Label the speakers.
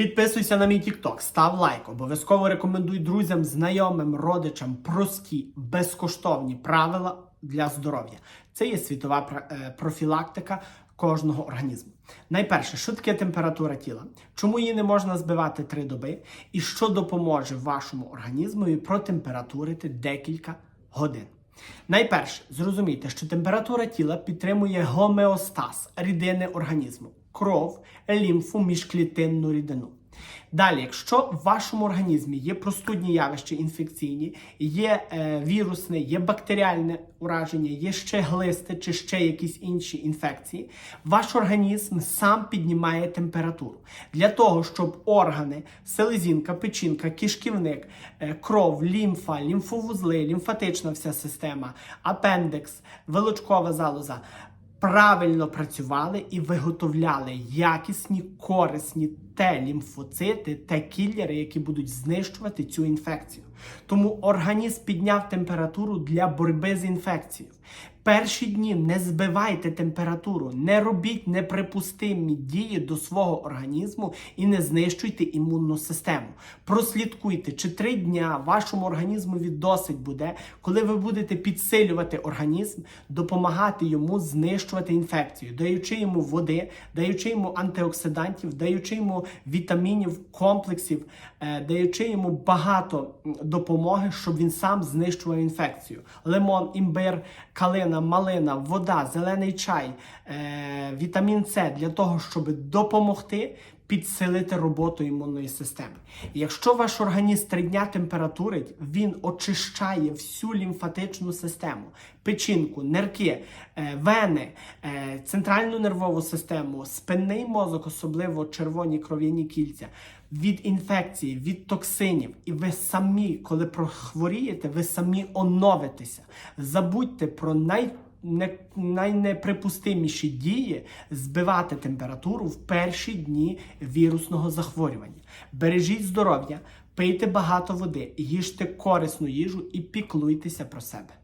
Speaker 1: Підписуйся на мій TikTok, став лайк, обов'язково рекомендуй друзям, знайомим, родичам прості, безкоштовні правила для здоров'я. Це є світова е, профілактика кожного організму. Найперше, що таке температура тіла? Чому її не можна збивати три доби? І що допоможе вашому організмові протемпературити декілька годин? Найперше, зрозумійте, що температура тіла підтримує гомеостаз рідини організму, кров, лімфу, міжклітинну рідину. Далі, якщо в вашому організмі є простудні явища інфекційні, є е, вірусне, є бактеріальне ураження, є ще глисти чи ще якісь інші інфекції, ваш організм сам піднімає температуру для того, щоб органи, селезінка, печінка, кишківник, е, кров, лімфа, лімфовузли, лімфатична вся система, апендекс, вилочкова залоза правильно працювали і виготовляли якісні, корисні те лімфоцити, те кіллери, які будуть знищувати цю інфекцію. Тому організм підняв температуру для боротьби з інфекцією. Перші дні не збивайте температуру, не робіть неприпустимі дії до свого організму і не знищуйте імунну систему. Прослідкуйте, чи три дня вашому організмові досить буде, коли ви будете підсилювати організм, допомагати йому знищувати інфекцію, даючи йому води, даючи йому антиоксидантів, даючи йому вітамінів, комплексів, е, даючи йому багато допомоги, щоб він сам знищував інфекцію. Лимон, імбир, калина, малина, вода, зелений чай, е, вітамін С для того, щоб допомогти підсилити роботу імунної системи. Якщо ваш організм три дня температурить, він очищає всю лімфатичну систему, печінку, нирки, е, вени, е, центральну нервову систему, спинний мозок, особливо червоні кров'яні кільця. Від інфекції, від токсинів, і ви самі, коли прохворієте, ви самі оновитеся. Забудьте про най найнеприпустиміші дії збивати температуру в перші дні вірусного захворювання. Бережіть здоров'я, пийте багато води, їжте корисну їжу і піклуйтеся про себе.